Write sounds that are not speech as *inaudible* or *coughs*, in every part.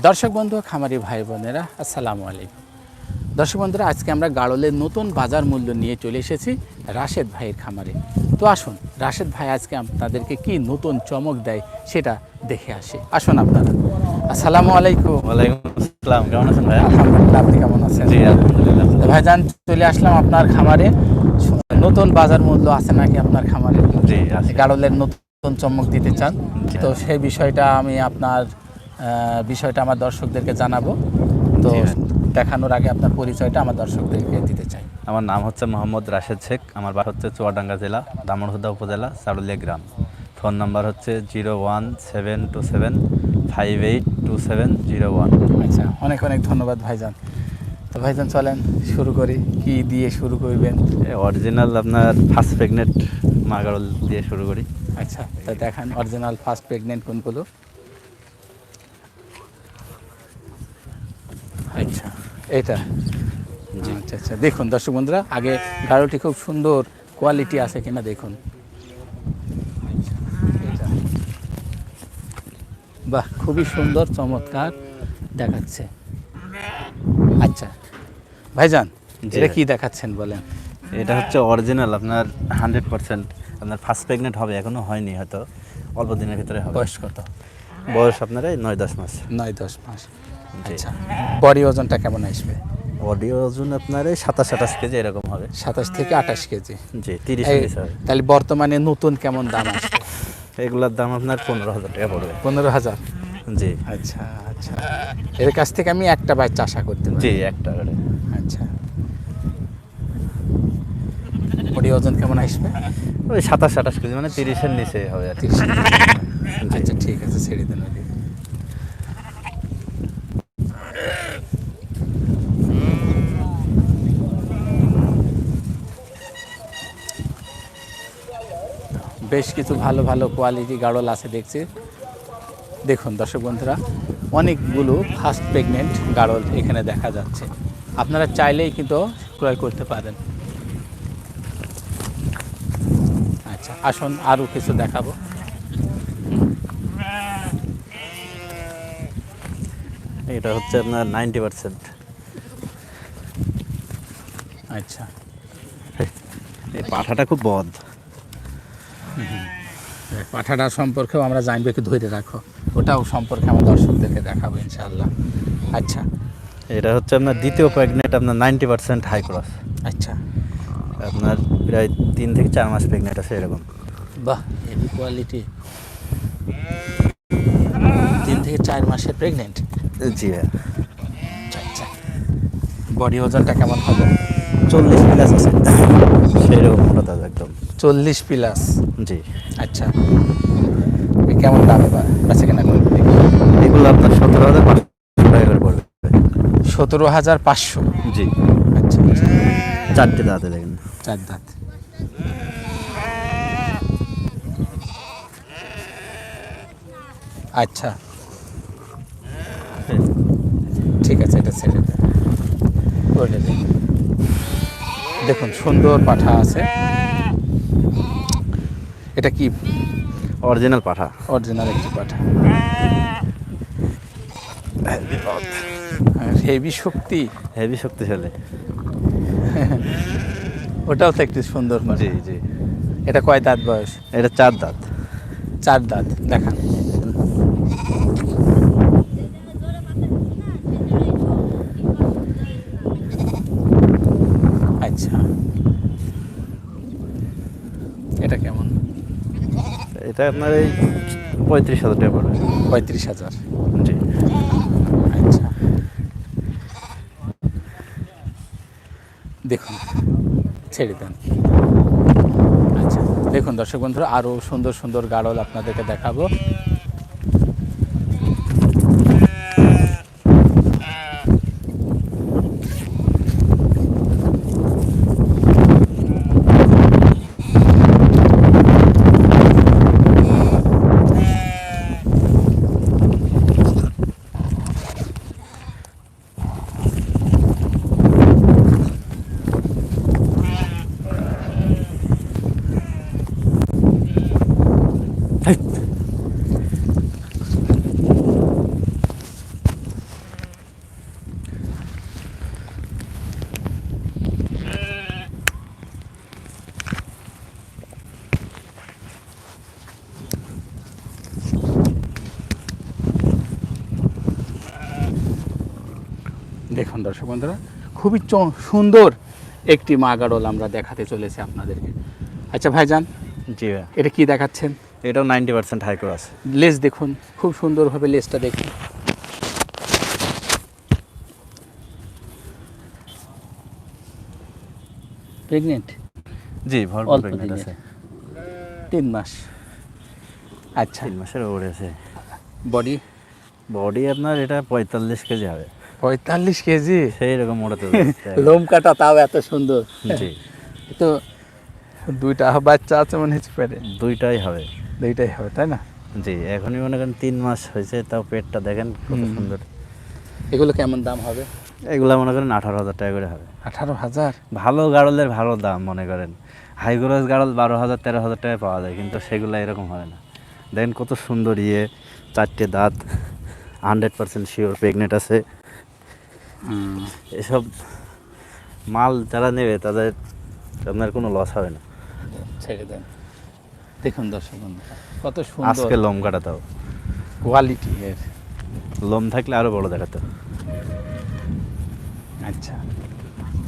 দর্শক বন্ধু খামারি ভাই বোনেরা আসসালামু আলাইকুম। দর্শক বন্ধুরা আজকে আমরা গাড়লের নতুন বাজার মূল্য নিয়ে চলে এসেছি রাশেদ ভাইয়ের খামারে। তো আসুন রাশেদ ভাই আজকে আপনাদেরকে কি নতুন চমক দেয় সেটা দেখে আসি। আসুন আপনারা। আসসালামু আলাইকুম। ওয়ালাইকুম আসসালাম কেমন আছেন ভাই আলহামদুলিল্লাহ আপনি কেমন আছেন? জি আলহামদুলিল্লাহ। ভাইজান চলে আসলাম আপনার খামারে। নতুন বাজার মূল্য আছে নাকি আপনার খামারে? জি গাড়লের নতুন চমক দিতে চান। তো সেই বিষয়টা আমি আপনার বিষয়টা আমার দর্শকদেরকে জানাব। তো দেখানোর আগে আপনার পরিচয়টা আমার দর্শকদেরকে দিতে চাই। আমার নাম হচ্ছে মোহাম্মদ রাশেদ শেখ আমার বাসা হচ্ছে চুয়াডাঙ্গা জেলা দামনহুদা উপজেলা চারুলিয়া গ্রাম। ফোন নাম্বার হচ্ছে zero one seven two seven five eight two seven zero one. আচ্ছা অনেক অনেক ধন্যবাদ ভাইজান। তো ভাইজান চলেন শুরু করি। কি দিয়ে শুরু করবেন? অরিজিনাল আপনার ফার্স্ট প্রেগনেন্ট মাগারল দিয়ে শুরু করি। আচ্ছা তা দেখান অরিজিনাল ফার্স্ট প্রেগনেন্ট কোনগুলো? আচ্ছা। এটা আচ্ছা আচ্ছা। দেখুন দর্শক বন্ধুরা আগে গাড়োটি খুব সুন্দর কোয়ালিটি আছে কিনা দেখুন। বাহ খুবই সুন্দর চমৎকার দেখাচ্ছে। আচ্ছা। ভাইজান এটা কি দেখাচ্ছেন বলেন? এটা হচ্ছে অরিজিনাল আপনার হান্ড্রেড পার্সেন্ট আপনার ফার্স্ট প্রেগনেন্ট হবে এখনও হয়নি হয়তো অল্প দিনের ভিতরে হবে। বয়স কত? বয়স আপনার এই নয় দশ মাস। নয় দশ মাস। আচ্ছা। বডি ওজনটা কেমন আসবে? অডিও ওজন আপনার এই সাতাশ আঠাশ কেজি এরকম হবে। সাতাশ থেকে আঠাশ কেজি। জি তিরিশ কেজি হবে। তাহলে বর্তমানে নতুন কেমন দাম আসবে? এগুলোর দাম আপনার পনেরো হাজার টাকা পড়বে। পনেরো হাজার? জি। আচ্ছা আচ্ছা। এর কাছ থেকে আমি একটা বাচ্চা আশা করতে পারি। জি একটা করে। আচ্ছা। বডি ওজন কেমন আসবে? ওই সাতাশ আঠাশ কেজি মানে তিরিশের নিচে হবে আর আচ্ছা ঠিক আছে ছেড়ে দেন বেশ কিছু ভালো ভালো কোয়ালিটি গাড়ল আছে দেখছি। দেখুন দর্শক বন্ধুরা অনেকগুলো ফার্স্ট প্রেগনেন্ট গাড়ল এখানে দেখা যাচ্ছে। আপনারা চাইলেই কিন্তু ক্রয় করতে পারেন। আচ্ছা আসুন আরও কিছু দেখাবো। এটা হচ্ছে আপনার নাইনটি পার্সেন্ট আচ্ছা। এই পাঠাটা খুব বদ। পাঠাটা সম্পর্কেও আমরা জানব একটু ধরে রাখো। ওটাও সম্পর্কে আমার দর্শকদেরকে দেখাবো ইনশাআল্লাহ। আচ্ছা। এটা হচ্ছে আপনার দ্বিতীয় প্রেগনেন্ট আপনার নাইনটি পার্সেন্ট হাই ক্রস আচ্ছা। আপনার প্রায় তিন থেকে চার মাস প্রেগনেন্ট আছে এরকম। বাহ হেভি কোয়ালিটি তিন থেকে চার মাসের প্রেগনেন্ট জি হ্যাঁ। আচ্ছা আচ্ছা। বডি ওজনটা কেমন হবে? চল্লিশ প্লাস আছে। *coughs* সেরকম একদম। চল্লিশ প্লাস জি। আচ্ছা। কেমন দামে বেচা কেনা করবে এগুলো আপনার সতেরো হাজার পাঁচশো টাকা করে পড়বে। সতেরো হাজার পাঁচশো? জি। আচ্ছা আচ্ছা। চারটে দাঁতে দেখেন। চার দাঁত। আচ্ছা। ঠিক আছে এটা ছেড়ে দিন দেখুন সুন্দর পাঠা আছে। এটা কি? অরিজিনাল পাঠা। অরিজিনাল একটি পাঠা। হেভি শক্তি। হেভি শক্তিশালী ওটাও তো একটি সুন্দর মানে জি জি। এটা কয় দাঁত বয়স? এটা চার দাঁত। চার দাঁত দেখান আচ্ছা এটা কেমন এটা আপনার এই পঁয়ত্রিশ হাজার টাকা পড়বে। পঁয়ত্রিশ হাজার। জি। আচ্ছা। দেখুন ছেড়ে দেন। আচ্ছা দেখুন দর্শক বন্ধুরা আরও সুন্দর সুন্দর গাড়ল আপনাদেরকে দেখাবো। বন্ধুরা খুবই চ- সুন্দর একটি মা গাড়ল আমরা দেখাতে চলেছি আপনাদেরকে। আচ্ছা ভাইজান জি এটা কি দেখাচ্ছেন? এটাও নাইনটি পার্সেন্ট হাই ক্রস লেজ দেখুন খুব সুন্দরভাবে লেসটা দেখুন। প্রেগনেন্ট জি ভরপুর প্রেগনেন্ট আছে। তিন মাস। আচ্ছা। তিন মাসের ওপরে আছে। বডি বডি আপনার এটা পঁয়তাল্লিশ কেজি হবে। পঁয়তাল্লিশ কেজি? সেই রকম মোটাতে লোম কাটা তাও এত সুন্দর। জি। তো দুইটা বাচ্চা আছে মনে হচ্ছে পেটে? দুইটাই হবে। দুইটাই হবে তাই না? জি এখনই মনে করেন তিন মাস হয়েছে তাও পেটটা দেখেন কত হুম। সুন্দর। এগুলো কেমন দাম হবে? এগুলো মনে করেন আঠারো হাজার টাকা করে হবে। আঠারো হাজার? ভালো গাড়লের ভালো দাম মনে করেন। হাই গ্রোস গাড়ল বারো হাজার তেরো হাজার টাকায় পাওয়া যায় কিন্তু সেগুলো এরকম হয় না। দেখেন কত সুন্দর ইয়ে চারটে দাঁত হান্ড্রেড পার্সেন্ট শিওর প্রেগনেন্ট আছে। এসব মাল যারা নেবে তাদের আপনার কোনো লস হবে না। ছেড়ে দেন। দেখুন দর্শক বন্ধুরা কত সুন্দর আজকে লোম কাটাতাও কোয়ালিটি এর। লোম থাকলে আরও বড় দেখাতো। আচ্ছা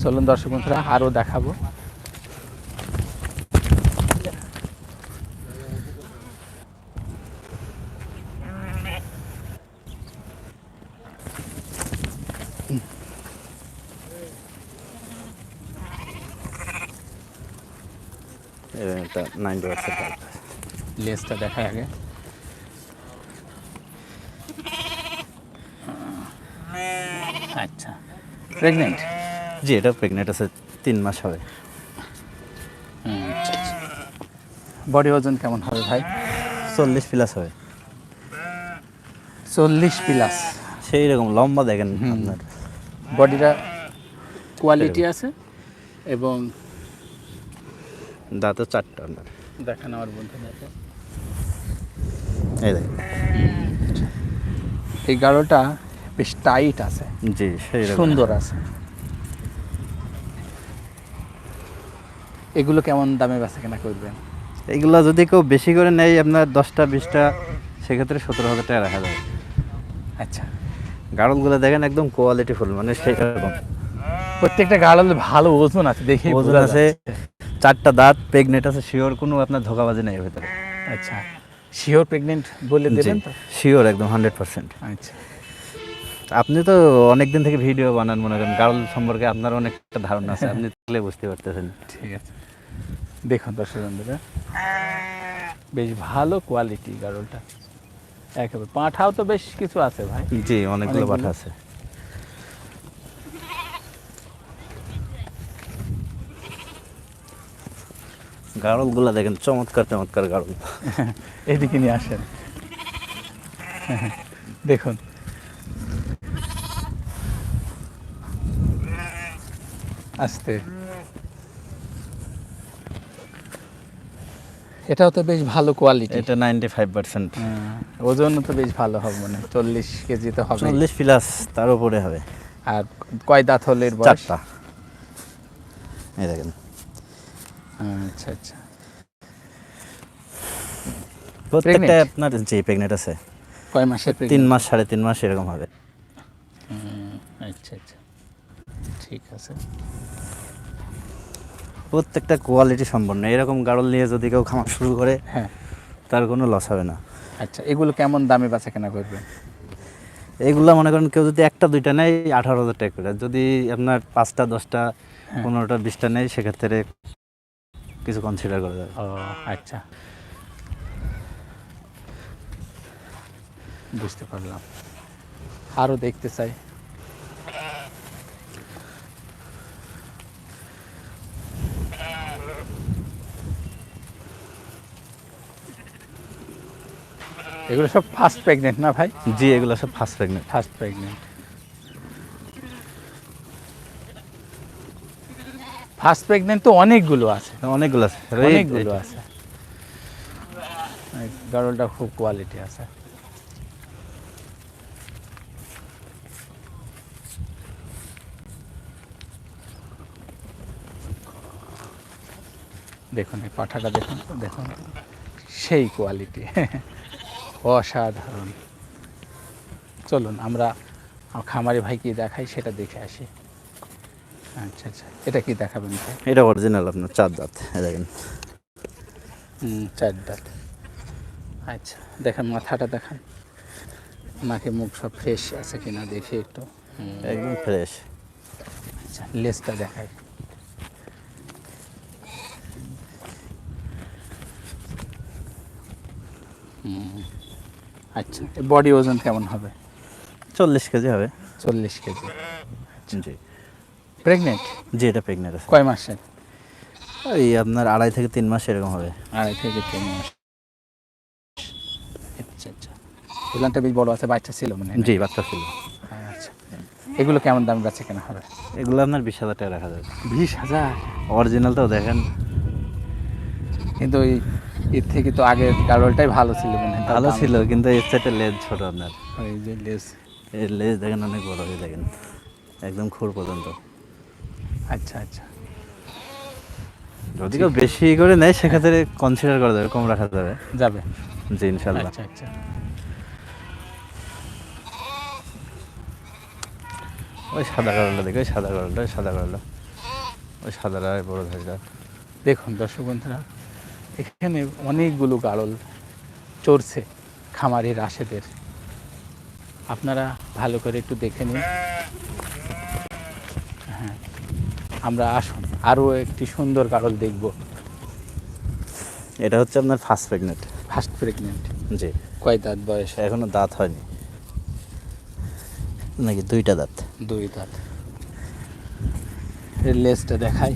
চলুন দর্শক বন্ধুরা আরও দেখাবো। এটা নাইনটি পার্সেন্ট লেজটা দেখা আগে। আচ্ছা। প্রেগনেন্ট জি এটা প্রেগনেন্ট আছে তিন মাস হবে। বডি ওজন কেমন হবে ভাই? চল্লিশ প্লাস হবে। চল্লিশ প্লাস সেই রকম লম্বা দেখেন আপনার। বডিটা কোয়ালিটি আছে এবং দাঁতও চারটা আপনার দেখেন আমার বন্ধু দেখে এই দেখেন এই গাড়োটা বেশ টাইট আছে। জি সেই সুন্দর আছে। এগুলো কেমন দামে বেচা কেনা করবেন? এগুলো যদি কেউ বেশি করে নেয় আপনার দশটা বিশটা সেক্ষেত্রে সতেরো হাজার টাকা রাখা যাবে আচ্ছা। গাড়লগুলো দেখেন একদম কোয়ালিটি ফুল মানে সেই রকম। প্রত্যেকটা গাড়ল ভালো ওজন আছে দেখি ওজন আছে। চারটা দাঁত প্রেগনেন্ট আছে শিওর কোনো আপনার ধোকাবাজি নেই এর ভেতরে। আচ্ছা শিওর প্রেগনেন্ট বলে দেবেন তো? শিওর একদম হান্ড্রেড পার্সেন্ট আচ্ছা। আপনি তো অনেক দিন থেকে ভিডিও বানান মনে করেন গাড়ল সম্পর্কে আপনার অনেকটা ধারণা আছে আপনি দেখলে বুঝতে পারতেছেন। ঠিক আছে। দেখুন দর্শক বন্ধুরা বেশ ভালো কোয়ালিটি গাড়লটা একেবারে পাঁঠাও তো বেশ কিছু আছে ভাই। জি অনেকগুলো। পাঠা আছে। গাড়লগুলো দেখেন চমৎকার চমৎকার গাড়ল *laughs* এদিকে নিয়ে আসেন। *laughs* দেখুন। আস্তে। এটাও তো বেশ ভালো কোয়ালিটি এটা নাইনটি ফাইভ পার্সেন্ট ওজন তো বেশ ভালো হবে মানে চল্লিশ কেজি তো হবে। চল্লিশ প্লাস তার উপরে হবে। আর কয় দাঁত হলে এর বয়স? চারটা। এই দেখেন। আচ্ছা আচ্ছা। প্রত্যেকটা আপনার জি প্রেগনেন্ট আছে কয় মাসের তিন মাস সাড়ে তিন মাস এরকম হবে। আচ্ছা আচ্ছা। ঠিক আছে। প্রত্যেকটা কোয়ালিটি সম্পন্ন। এরকম গাড়ল নিয়ে যদি কেউ খামার শুরু করে হ্যাঁ। তার কোনো লস হবে না। আচ্ছা এগুলো কেমন দামে বেচা কেনা করবেন? এইগুলা মনে করেন কেউ যদি একটা দুইটা নেয় আঠারো হাজার টাকা করে। যদি আপনার পাঁচটা দশটা পনেরোটা বিশটা নেয় সেক্ষেত্রে কিছু কনসিডার করা যাবে ও আচ্ছা। বুঝতে পারলাম। আরও দেখতে চাই। এগুলো সব ফার্স্ট প্রেগনেন্ট না ভাই? জি এগুলো সব first pregnant first pregnant first pregnant তো অনেকগুলো আছে। অনেকগুলো আছে। অনেকগুলো আছে। গাড়লটা খুব কোয়ালিটি আছে। দেখুন এই পাঠাটা দেখুন দেখুন। সেই কোয়ালিটি অসাধারণ। চলুন আমরা খামারি ভাই কি দেখাই সেটা দেখে আসি। আচ্ছা আচ্ছা। এটা কি দেখাবেন এটা অরিজিনাল আপনার চার দাঁত দেখেন। চার দাঁত। আচ্ছা দেখেন মাথাটা দেখান। নাকে মুখ সব ফ্রেশ আছে কিনা দেখি একটু। একদম ফ্রেশ আচ্ছা লেজটা দেখাই। হুম, আচ্ছা বডি ওজন কেমন হবে? চল্লিশ কেজি হবে। চল্লিশ কেজি। জি। প্রেগনেন্ট জি এটা প্রেগনেন্ট আছে। কয় মাসের? ওই আপনার আড়াই থেকে তিন মাস এরকম হবে। আড়াই থেকে তিন মাস। আচ্ছা আচ্ছা। উলানটা বেশ বড় আছে বাচ্চা ছিল মানে জি বাচ্চা ছিল। আচ্ছা। এগুলো কেমন দাম বেচে কেনা হবে? এগুলো আপনার বিশ হাজার টাকা রাখা যাবে। বিশ হাজার? অরিজিনালটাও দেখেন। কিন্তু ওই এর থেকে তো আগের গাড়লটাই ভালো ছিল মনে হয় ভালো ছিল কিন্তু এর সাইডে লেজ ছোট আপনার। ওই যে লেস এর লেজ দেখেন অনেক বড় এই দেখেন। একদম খুর পর্যন্ত। আচ্ছা আচ্ছা। যদি কেউ বেশি করে নেয় সেক্ষেত্রে কনসিডার করা যাবে কম রাখা যাবে। যাবে। জি ইনশাল্লাহ। আচ্ছা আচ্ছা। ওই সাদা কালারটা দেখে ওই সাদা কালারটা ওই সাদা কালারটা। ওই সাদাটা আর বড় ধারটা দেখুন দর্শক বন্ধুরা এখানে অনেকগুলো গাড়ল চড়ছে খামারের আশেদের আপনারা ভালো করে একটু দেখে নিন। আমরা আসুন আরও একটি সুন্দর গাড়ল দেখব। এটা হচ্ছে আপনার ফার্স্ট প্রেগনেন্ট ফার্স্ট প্রেগনেন্ট জি। কয় দাঁত বয়স? এখনও দাঁত হয়নি। নাকি দুইটা দাঁত? দুই দাঁত। এর লেজটা দেখাই।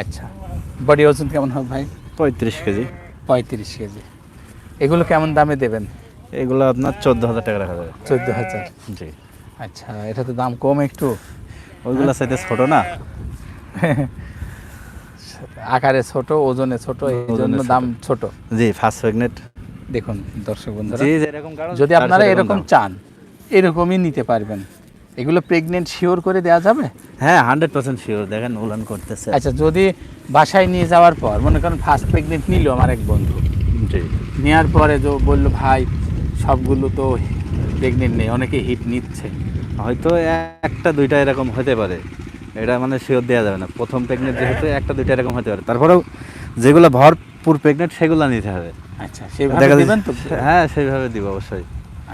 আচ্ছা বডি ওজন কেমন হবে ভাই? পঁয়ত্রিশ কেজি। পঁয়ত্রিশ কেজি। এগুলো কেমন দামে দেবেন? এগুলো আপনার চোদ্দ হাজার টাকা রাখা যাবে। চোদ্দ হাজার জি। আচ্ছা এটা তো দাম কম একটু? ওইগুলো সাইডে ছোট না? আকারে ছোট ওজনে ছোট এই জন্য দাম ছোট। জি ফার্স্ট প্রেগনেন্ট দেখুন দর্শক বন্ধুরা জি যেরকম যদি আপনারা এরকম চান এরকমই নিতে পারবেন। এগুলো প্রেগনেন্ট শিওর করে দেওয়া যাবে? হ্যাঁ হান্ড্রেড পার্সেন্ট শিওর দেখেন উলান করতেছে। আচ্ছা যদি বাসায় নিয়ে যাওয়ার পর মনে করেন ফার্স্ট প্রেগনেন্ট নিল আমার এক বন্ধু। জি। নেওয়ার পরে যে বলল ভাই সবগুলো তো প্রেগনেন্ট নেই অনেকে হিট নিচ্ছে। হয়তো একটা দুইটা এরকম হতে পারে। এটা মানে শিওর দেওয়া যাবে না। প্রথম প্রেগনেন্ট যেহেতু একটা দুইটা এরকম হতে পারে। তারপরেও যেগুলো ভরপুর প্রেগনেন্ট সেগুলো নিতে হবে। আচ্ছা সেভাবে দিবেন তো? হ্যাঁ সেইভাবে দিব অবশ্যই।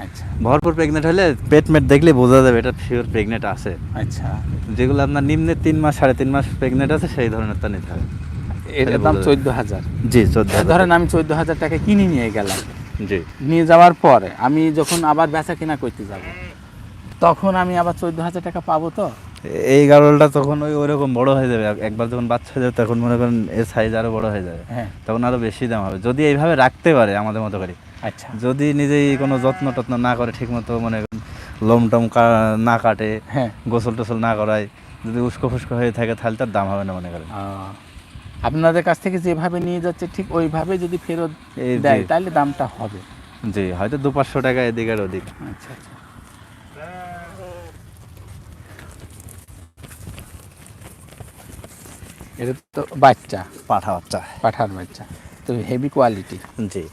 আচ্ছা। ভরপুর প্রেগনেন্ট হলে পেট মেট দেখলে বোঝা যাবে এটা শিওর প্রেগনেন্ট আছে। আচ্ছা। যেগুলো আপনার নিম্নে তিন মাস সাড়ে তিন মাস প্রেগনেন্ট আছে সেই ধরনের তা নিতে হবে। এটার দাম চোদ্দ হাজার। জি চোদ্দ ধরেন আমি চোদ্দ হাজার টাকা কিনে নিয়ে গেলাম। জি। নিয়ে যাওয়ার পরে আমি যখন আবার বেচা কিনা করতে যাব তখন আমি আবার চোদ্দ হাজার টাকা পাবো তো? এই গাড়লটা তখন ওই ওরকম বড় হয়ে যাবে। একবার যখন বাচ্চা হয়ে যাবে তখন মনে করেন এর সাইজ আরও বড় হয়ে যাবে। হ্যাঁ। তখন আরও বেশি দাম হবে। যদি এইভাবে রাখতে পারে আমাদের মতো করে। আচ্ছা। যদি নিজেই কোনো যত্ন টত্ন না করে ঠিক মতো মনে করেন লোম টম না কাটে হ্যাঁ। গোসল টোসল না করায় যদি উস্কো ফুস্কো হয়ে থাকে তাহলে তার দাম হবে না মনে করেন। আপনাদের কাছ থেকে যেভাবে নিয়ে যাচ্ছে ঠিক ওইভাবে যদি ফেরত দেয় তাহলে দামটা হবে। জি হয়তো দু পাঁচশো টাকা এদিক আর ওদিক। আচ্ছা আচ্ছা। এটা তো বাচ্চা। পাঠা বাচ্চা। পাঠার বাচ্চা। তো হেভি কোয়ালিটি জি।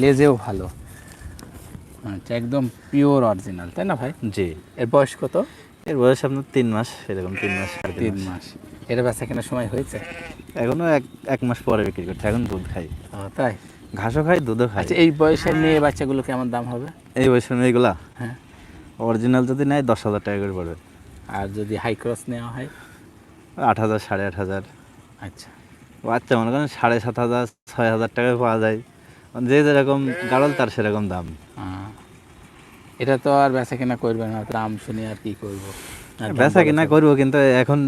লেজেও ভালো। আচ্ছা একদম পিওর অরিজিনাল তাই না ভাই? জি। এর বয়স কত? এর বয়স আপনার তিন মাস এরকম তিন মাস তিন তিন মাস। এর বেচা কেনার সময় হয়েছে? এখনও এক এক মাস পরে বিক্রি করছে এখন দুধ খাই। তাই? ঘাসও খাই দুধও খাই। আচ্ছা এই বয়সের মেয়ে বাচ্চাগুলো কেমন দাম হবে? এই বয়সের মেয়েগুলা? হ্যাঁ। অরিজিনাল যদি নেয় দশ হাজার টাকা করে পড়বে। আর যদি হাই ক্রস নেওয়া হয়? আট হাজার সাড়ে আট হাজার। আচ্ছা। বাচ্চা মনে করেন সাড়ে সাত হাজার ছয় হাজার টাকায় পাওয়া যায়। যে যেরকম গাড়ল তার সেরকম দাম। এটা তো আর বেচা কেনা করবে না দাম শুনে আর কি করব? বেচা কিনা করব কিন্তু এখন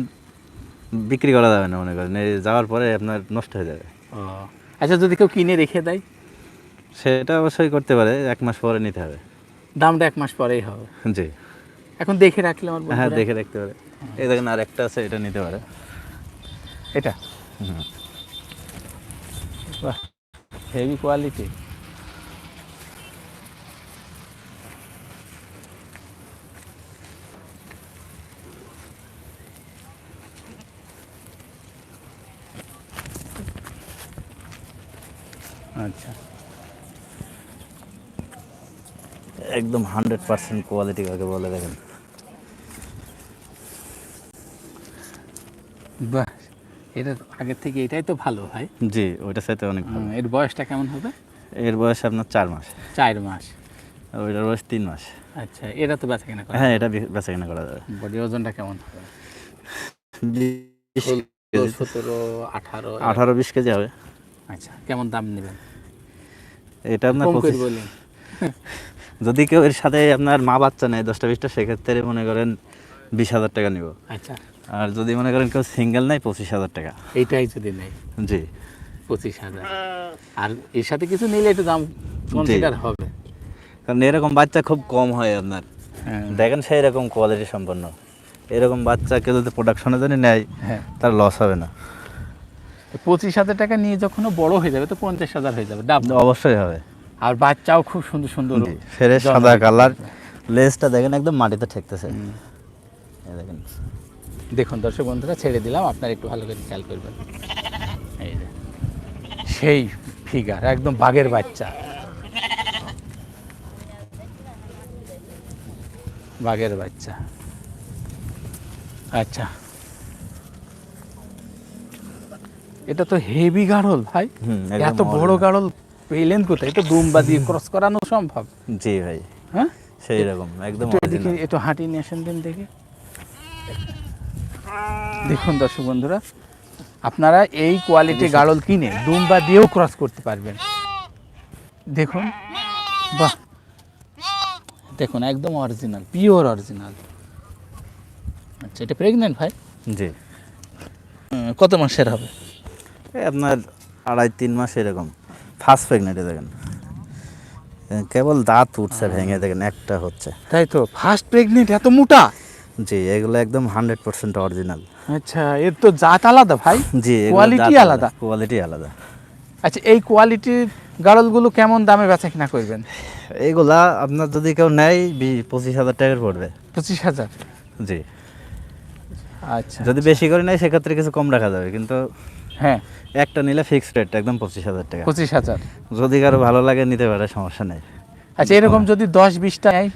বিক্রি করা যাবে না মনে করেন। এই যাওয়ার পরে আপনার নষ্ট হয়ে যাবে। আচ্ছা যদি কেউ কিনে রেখে দেয়? সেটা অবশ্যই করতে পারে এক মাস পরে নিতে হবে। দামটা এক মাস পরেই হবে। জি। এখন দেখে রাখলে আমার হ্যাঁ দেখে রাখতে পারে। এই দেখেন আর একটা আছে এটা নিতে পারে। এটা। হেভি কোয়ালিটি আচ্ছা। একদম হান্ড্রেড পার্সেন্ট কোয়ালিটি কাকে বলে দেখেন। বাহ এটা আগের থেকে এটাই তো ভালো ভাই। জি ওইটার সাথে অনেক ভালো। এর বয়সটা কেমন হবে? এর বয়স আপনার চার মাস। চার মাস। ওইটার বয়স তিন মাস। আচ্ছা এটা তো বেচা কিনা করে হ্যাঁ এটা বেচা কেনা করা যাবে। বডি ওজনটা কেমন হবে? সতেরো আঠারো। আঠারো বিশ কেজি হবে। আচ্ছা কেমন দাম নেবেন? এটা আপনার *laughs* যদি কেউ এর সাথে আপনার মা বাচ্চা নেয় দশটা বিশটা সেক্ষেত্রে মনে করেন বিশ হাজার টাকা নিব। আচ্ছা। আর যদি মনে করেন কেউ সিঙ্গেল নেয় পঁচিশ হাজার টাকা। এইটাই যদি নেই জি। পঁচিশ হাজার। আর এর সাথে কিছু নিলে একটু দাম কনসিডার হবে। কারণ এরকম বাচ্চা খুব কম হয় আপনার। হ্যাঁ। দেখেন সেই রকম কোয়ালিটি সম্পন্ন। এরকম বাচ্চা কেউ যদি প্রোডাকশনের জন্য নেয় হ্যাঁ। তার লস হবে না। পঁচিশ হাজার টাকা নিয়ে যখন বড় হয়ে যাবে তো পঞ্চাশ হাজার হয়ে যাবে ডাব অবশ্যই হবে। আর বাচ্চাও খুব সুন্দর সুন্দর ফেরে সাদা কালার। লেজটা দেখেন একদম মাটিতে ঠেকতেছে। দেখেন। দেখুন দর্শক বন্ধুরা ছেড়ে দিলাম আপনার একটু ভালো করে খেয়াল করবেন। এই সেই ফিগার একদম বাঘের বাচ্চা। বাঘের বাচ্চা। আচ্ছা। এটা তো হেভি গাড়ল ভাই। এত বড়। গাড়ল পেলেন কোথায়? এটা দুম্বা দিয়ে ক্রস করানো সম্ভব। জি ভাই। হ্যাঁ? সেই রকম একদম original। একটু হাঁটি নিয়ে আসেন দিন দেখে। দেখুন দর্শক বন্ধুরা আপনারা এই কোয়ালিটি গাড়ল কিনে দুম্বা দিয়েও ক্রস করতে পারবেন। দেখুন বাহ। দেখুন একদম অরিজিনাল পিওর অরিজিনাল আচ্ছা এটা প্রেগনেন্ট ভাই? জি। কত মাসের হবে? আপনার আড়াই তিন মাস এরকম। ফার্স্ট প্রেগনেন্টে দেখেন। কেবল দাঁত উঠছে ভেঙে দেখেন একটা হচ্ছে। তাই তো? ফার্স্ট প্রেগনেন্ট এত মোটা? জি এগুলো একদম হান্ড্রেড পার্সেন্ট অরিজিনাল আচ্ছা এর তো জাত আলাদা ভাই। জি কোয়ালিটি আলাদা কোয়ালিটি আলাদা। আচ্ছা এই কোয়ালিটির গাড়লগুলো কেমন দামে বেচা কিনা করবেন? এইগুলা আপনার যদি কেউ নেয় পঁচিশ হাজার টাকার পড়বে। পঁচিশ হাজার? জি। আচ্ছা যদি বেশি করে নেয় সেক্ষেত্রে কিছু কম রাখা যাবে কিন্তু হ্যাঁ। একটা নিলে ফিক্সড রেট একদম পঁচিশ হাজার টাকা। পঁচিশ হাজার। যদি কারও ভালো লাগে নিতে পারে সমস্যা নেই। আচ্ছা এরকম যদি দশ বিশটা নেয়?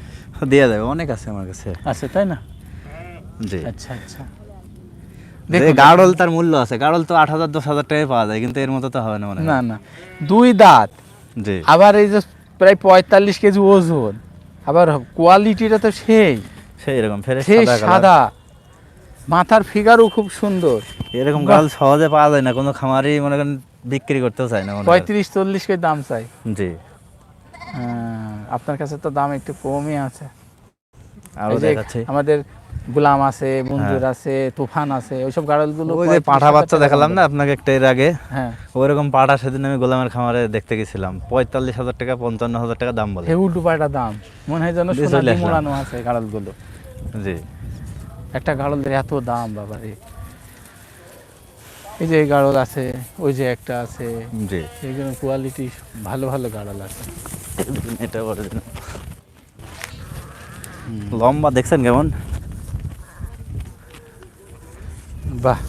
দিয়ে দেবে অনেক আছে আমার কাছে। আচ্ছা তাই না? জি। আচ্ছা আচ্ছা। গাড়ল তার মূল্য আছে গাড়ল তো আট হাজার দশ হাজার টাকায় পাওয়া যায় কিন্তু এর মতো তো হবে না মনে না না। দুই দাঁত। জি। আবার এই যে প্রায় পঁয়তাল্লিশ কেজি ওজন আবার কোয়ালিটিটা তো সেই। সেই রকম ফেরে সাদা। মাথার ফিগারও খুব সুন্দর। এরকম। গাড়ল সহজে পাওয়া যায় না কোনো খামারই মনে করেন বিক্রি করতেও চায় না পঁয়ত্রিশ চল্লিশ কেজি দাম চাই। জি। হ্যাঁ, আপনার কাছে তো দাম একটু কমই আছে। আরও দেখাচ্ছি। আমাদের গুলাম আছে মঞ্জুর আছে তুফান আছে ওইসব গাড়লগুলো ওই যে পাঠা বাচ্চা দেখালাম না আপনাকে একটা এর আগে? হ্যাঁ। ওইরকম পাঠা সেদিন আমি গোলামের খামারে দেখতে গেছিলাম। পঁয়তাল্লিশ হাজার টাকা পঞ্চান্ন হাজার টাকা দাম বলে। হেউ ডুবাটা দাম। মনে হয় যেন সোনা মোড়ানো আছে গাড়লগুলো জি। একটা গাড়লের এত দাম বাবা এই যে গাড়ল আছে ওই যে একটা আছে জি। এইগুলো কোয়ালিটি ভালো ভালো গাড়ল আছে। এটা original। লম্বা দেখছেন কেমন? বাহ।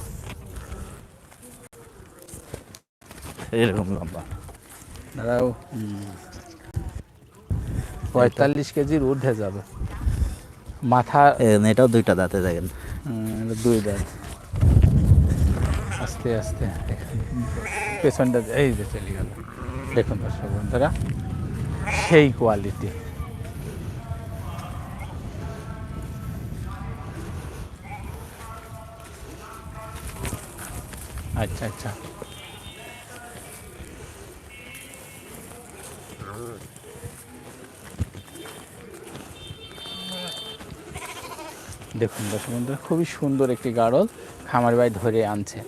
এইরকম লম্বা। দাঁড়াও পঁয়তাল্লিশ কেজির ঊর্ধ্বে যাবে। মাথা এটাও দুইটা দাঁতে দেখেন। হুম, দুই দাঁত। আস্তে আস্তে পেছনটা এই যে চলে গেল। দেখুন দর্শক বন্ধুরা সেই কোয়ালিটি আচ্ছা আচ্ছা। দেখুন দর্শক বন্ধুরা খুবই সুন্দর একটি গাড়ল খামার ভাই ধরে আনছে।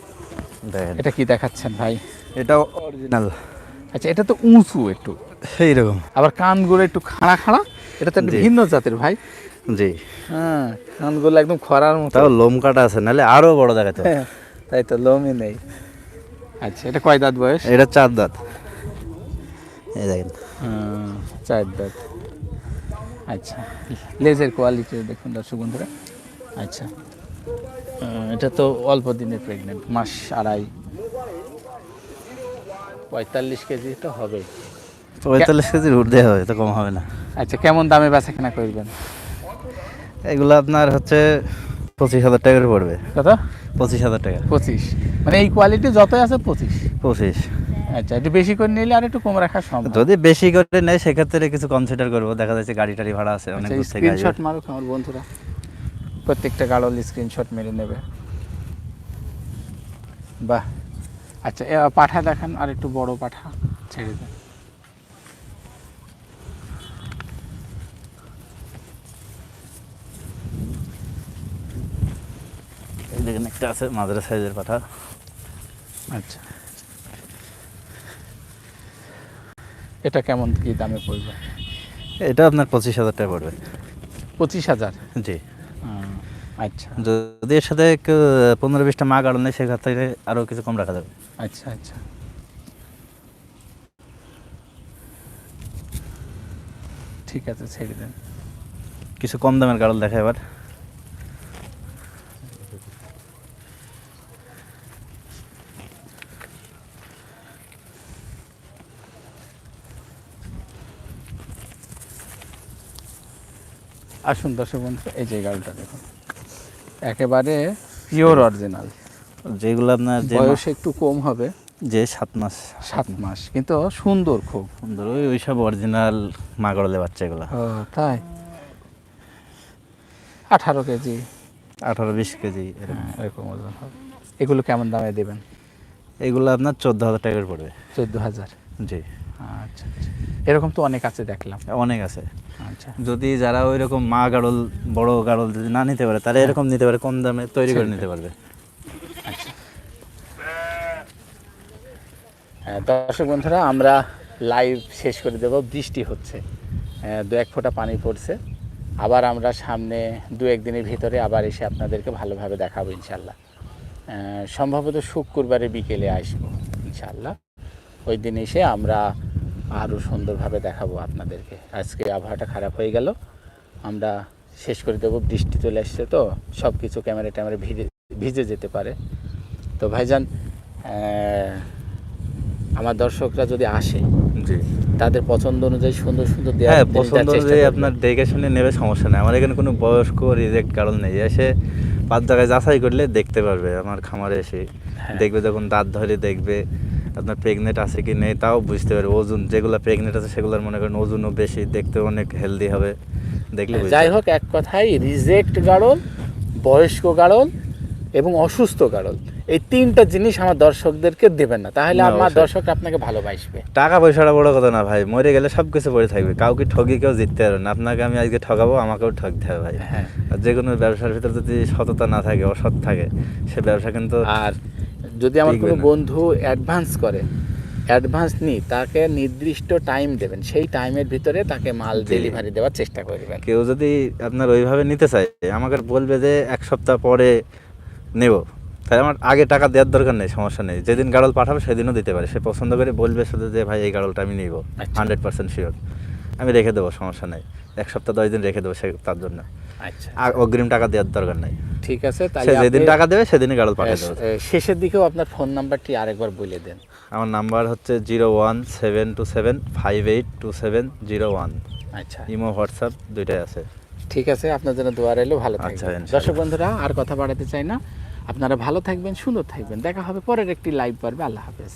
দেখেন। এটা কি দেখাচ্ছেন ভাই? এটাও অরিজিনাল আচ্ছা এটা তো উঁচু একটু। এইরকম আবার কানগুলো একটু খাড়া খাড়া এটা তো একটা ভিন্ন জাতের ভাই। জি। হ্যাঁ কানগুলো একদম খরার মতো। তাও লোম কাটা আছে নাহলে আরও বড় দেখাতে। হ্যাঁ, তাই তো লোমই নেই। আচ্ছা এটা কয় দাঁত বয়স? এটা চার দাঁত। এই দেখেন। হ্যাঁ, চার দাঁত। আচ্ছা লেজের কোয়ালিটি দেখুন দর্শক বন্ধুরা। আচ্ছা। এটা তো অল্প দিনের প্রেগনেন্ট মাস আড়াই। পঁয়তাল্লিশ কেজি তো হবে। পঁয়তাল্লিশ কেজির ঊর্ধ্বে হবে তো কম হবে না। আচ্ছা কেমন দামে বেচা কেনা করবেন? এগুলো আপনার হচ্ছে পঁচিশ হাজার টাকা করে পড়বে। কত? পঁচিশ হাজার টাকা। পঁচিশ। মানে এই কোয়ালিটি যতই আছে পঁচিশ। পঁচিশ। আচ্ছা একটু বেশি করে নিলে আর একটু কম রাখা সম্ভব। যদি বেশি করে নেয় সেক্ষেত্রে কিছু কনসিডার করব। দেখা যাচ্ছে গাড়ি টাড়ি ভাড়া আছে অনেক আচ্ছা আসবে। স্ক্রিনশট আমার বন্ধুরা। প্রত্যেকটা গাড়ল স্ক্রিনশট মেরে নেবে। বাহ। আচ্ছা পাঠা দেখান আর একটু বড় পাঠা ছেড়ে দেন। দেখেন একটা আছে মাদ্রা সাইজের পাঠা। আচ্ছা। এটা কেমন কি দামে পড়বে? এটা আপনার পঁচিশ হাজার টাকা পড়বে। পঁচিশ হাজার? জি। আচ্ছা। যদি এর সাথে পনেরো বিশটা মা গাড়ল নেই সেক্ষেত্রে আরও কিছু কম রাখা যাবে। আচ্ছা আচ্ছা। ঠিক আছে ছেড়ে দেন। কিছু কম দামের গাড়ল দেখা এবার। আসুন দর্শক বন্ধু এই যে গাড়িটা দেখুন। একেবারে পিওর অরিজিনাল যেগুলো আপনার যে বয়স একটু কম হবে। যে সাত মাস। সাত মাস কিন্তু সুন্দর খুব। সুন্দর ওই ওই সব অরিজিনাল মা গড়লে বাচ্চা এগুলো ও তাই? আঠারো কেজি। আঠারো বিশ কেজি এরকম। হ্যাঁ, ওজন হবে। এগুলো কেমন দামে দেবেন? এগুলো আপনার চোদ্দ হাজার টাকা পড়বে। চোদ্দ হাজার? জি। আচ্ছা আচ্ছা। এরকম তো অনেক আছে দেখলাম। অনেক আছে। আচ্ছা। যদি যারা ওই রকম মা গাড়ল বড় গাড়ল যদি না নিতে পারে তারা এরকম নিতে পারে কম দামে তৈরি করে নিতে পারবে। আচ্ছা। হ্যাঁ, দর্শক বন্ধুরা আমরা লাইভ শেষ করে দেব। বৃষ্টি হচ্ছে। হ্যাঁ, দু এক ফোঁটা পানি পড়ছে। আবার আমরা সামনে দু একদিনের ভিতরে আবার এসে আপনাদেরকে ভালোভাবে দেখাবো ইনশাল্লাহ সম্ভবত শুক্রবারে বিকেলে আসব ইনশাল্লাহ ওই দিন এসে আমরা আরও সুন্দরভাবে দেখাবো আপনাদেরকে। আজকে আবহাওয়াটা খারাপ হয়ে গেল। আমরা শেষ করে দেবো বৃষ্টি চলে আসছে তো সব কিছু ক্যামেরা ট্যামেরা ভিজে ভিজে যেতে পারে। তো ভাইজান আমার দর্শকরা যদি আসে জি। তাদের পছন্দ অনুযায়ী সুন্দর সুন্দর দেওয়ার হ্যাঁ পছন্দ অনুযায়ী আপনার দেখে শুনে নেবে সমস্যা নেই। আমার এখানে কোনো বয়স্ক রিজেক্ট কারণ নেই। এসে পাঁচ জায়গায় যাচাই করলে দেখতে পারবে আমার খামারে এসে। হ্যাঁ। দেখবে যখন দাঁত ধরে দেখবে। আপনার প্রেগনেন্ট আছে কি নেই তাও বুঝতে পারবে। ওজন যেগুলো প্রেগনেন্ট আছে সেগুলোর মনে করেন ওজনও বেশি দেখতে অনেক হেলদি হবে। দেখলে যাই হোক এক কথায় রিজেক্ট গাড়ল বয়স্ক গাড়ল এবং অসুস্থ গাড়ল এই তিনটা জিনিস আমার দর্শকদেরকে দেবেন না। তাহলে আমার দর্শক আপনাকে ভালোবাসবে। টাকা পয়সাটা বড় কথা না ভাই মরে গেলে সব কিছু পড়ে থাকবে। কাউকে ঠকি কেউ জিততে পারবে না। আপনাকে আমি আজকে ঠকাবো আমাকেও ঠকতে হবে ভাই। হ্যাঁ। যে কোনো ব্যবসার ভিতরে যদি সততা না থাকে অসৎ থাকে সে ব্যবসা কিন্তু আর যদি আমার কোনো বন্ধু অ্যাডভান্স করে অ্যাডভান্স নিই তাকে নির্দিষ্ট টাইম দেবেন। সেই টাইমের ভিতরে তাকে মাল ডেলিভারি দেওয়ার চেষ্টা করবেন কেউ যদি আপনার ওইভাবে নিতে চায় আমাকে বলবে যে এক সপ্তাহ পরে নেব। তাই আমার আগে টাকা দেওয়ার দরকার নেই সমস্যা নেই। যেদিন গাড়ল পাঠাবে সেদিনও দিতে পারে। সে পছন্দ করে বলবে শুধু যে ভাই এই গাড়লটা আমি নিব। হান্ড্রেড পার্সেন্ট শিওর আমি রেখে দেবো সমস্যা নেই। এক সপ্তাহ দশ দিন রেখে দেবো সে তার জন্য। আর অগ্রিম টাকা দেওয়ার দরকার নেই। ঠিক আছে তাহলে যেদিন টাকা দেবে সেদিনই গাড়ল পাঠিয়ে দেবো। শেষের দিকেও আপনার ফোন নাম্বারটি আরেকবার বলে দেন। আমার নাম্বার হচ্ছে zero one seven two seven five eight two seven zero one. আচ্ছা। ইমো হোয়াটসঅ্যাপ দুইটাই আছে। ঠিক আছে আপনার জন্য দোয়া রইল ভালো আচ্ছা, থাকবেন। দর্শক বন্ধুরা আর কথা বাড়াতে চাই না। আপনারা ভালো থাকবেন সুন্দর থাকবেন। দেখা হবে পরের একটি লাইভ পর্বে। আল্লাহ হাফেজ।